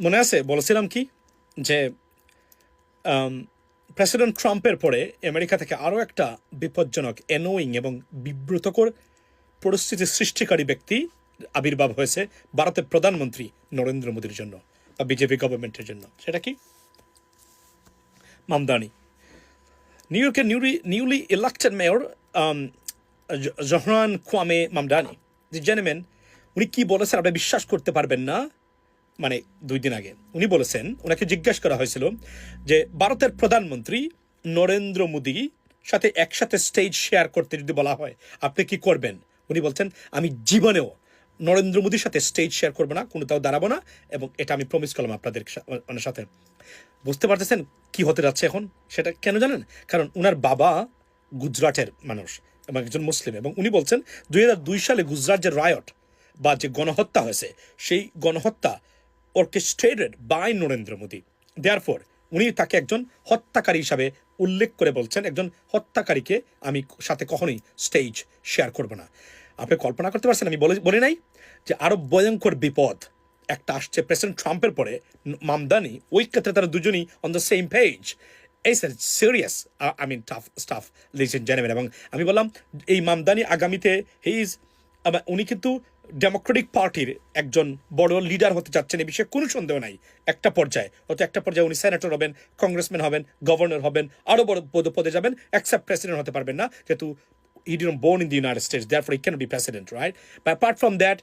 মনে আছে? বলেছিলাম কি? যে প্রেসিডেন্ট ট্রাম্পের পরে আমেরিকা থেকে আরও একটা বিপজ্জনক অ্যানোয়িং এবং বিব্রতকর পরিস্থিতি সৃষ্টিকারী ব্যক্তি আবির্ভাব হয়েছে ভারতের প্রধানমন্ত্রী নরেন্দ্র মোদীর জন্য বা বিজেপি গভর্নমেন্টের জন্য। সেটা কি? মামদানি। নিউ ইয়র্কের newly newly elected mayor Zohran Kwame Mamdani জেনেমেন উনি কি বলেছেন আপনি বিশ্বাস করতে পারবেন না? মানে দুই দিন আগে। উনি বলেছেন ওনাকে জিজ্ঞাসা করা হয়েছিল যে, ভারতের প্রধানমন্ত্রী নরেন্দ্র মোদী সাথে একসাথে স্টেজ শেয়ার করতে যদি বলা হয়, আপনি কি করবেন? উনি বলছেন, আমি জীবনেও নরেন্দ্র মোদীর সাথে স্টেজ শেয়ার করব না, কোনোটাও দাঁড়াবো না, এবং এটা আমি প্রমিস করলাম আপনাদের ওনার সাথে। বুঝতে পারতেছেন কি হতে যাচ্ছে এখন? সেটা কেন জানেন? কারণ উনার বাবা গুজরাটের মানুষ এবং একজন মুসলিম, এবং উনি বলছেন, দুই হাজার দুই সালে গুজরাট যে রায়ট বা যে গণহত্যা হয়েছে, সেই গণহত্যা orchestrated by Narendra Modi therefore উনি তাকে একজন হত্যাকারী হিসাবে উল্লেখ করে বলছেন, একজন হত্যাকারীকে আমি সাথে কখনোই স্টেজ শেয়ার করব না। আপনি কল্পনা করতে পারছেন, আমি বলে নাই যে আরও ভয়ঙ্কর বিপদ একটা আসছে প্রেসিডেন্ট ট্রাম্পের পরে, মামদানি, ওই ক্ষেত্রে তারা দুজনই অন দ্য সেম পেজ এই serious I mean tough stuff lies in জেনেভেন এবং আমি বললাম, এই মামদানি আগামীতে হি ইজ উনি কিন্তু ডেমোক্রেটিক পার্টির একজন বড় লিডার হতে যাচ্ছেন এই বিষয়ে কোনো সন্দেহ নাই। একটা পর্যায়ে হয়তো একটা পর্যায়ে উনি সেনেটর হবেন কংগ্রেসম্যান হবেন গভর্নর হবেন আরও বড় পদে পদে যাবেন অ্যাকসেপ্ট প্রেসিডেন্ট হতে পারবেন না, যেহেতু he born in the United States therefore he can be president right but apart from that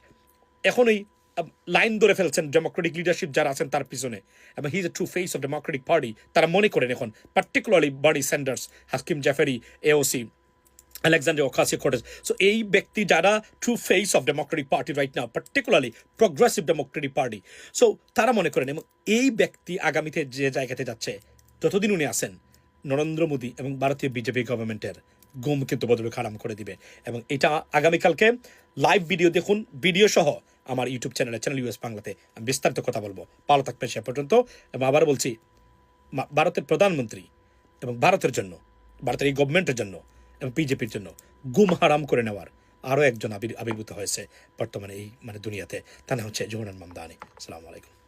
এখনই লাইন ধরে ফেলছেন ডেমোক্রেটিক লিডারশিপ যারা আছেন তার পিছনে। এবং he is a true face of Democratic Party তারা মনে করেন এখন particularly Bernie Sanders Hakeem Jeffries AOC Ocasio Cortez so এই ব্যক্তি যারা true face of Democratic Party right now particularly progressive Democratic Party so তারা মনে করেন এবং এই ব্যক্তি আগামীতে যে জায়গাতে যাচ্ছে, যতদিন উনি আসেন নরেন্দ্র মোদী এবং ভারতীয় বিজেপি গভর্নমেন্টের গুম কিন্তু বদলে খারাম করে দিবে। এবং এটা আগামীকালকে লাইভ ভিডিও দেখুন ভিডিও সহ আমার ইউটিউব চ্যানেলে চ্যানেল ইউএস বাংলাতে আমি বিস্তারিত কথা বলব। ভালো থাকবেন সে পর্যন্ত। এবং আবার বলছি ভারতের প্রধানমন্ত্রী এবং ভারতের জন্য, ভারতের এই গভর্নমেন্টের জন্য এবং বিজেপির জন্য গুম হারাম করে নেওয়ার আরও একজন আবির আবির্ভূত হয়েছে বর্তমানে এই মানে দুনিয়াতে। তা না হচ্ছে জোহরান মামদানি আসসালামু আলাইকুম।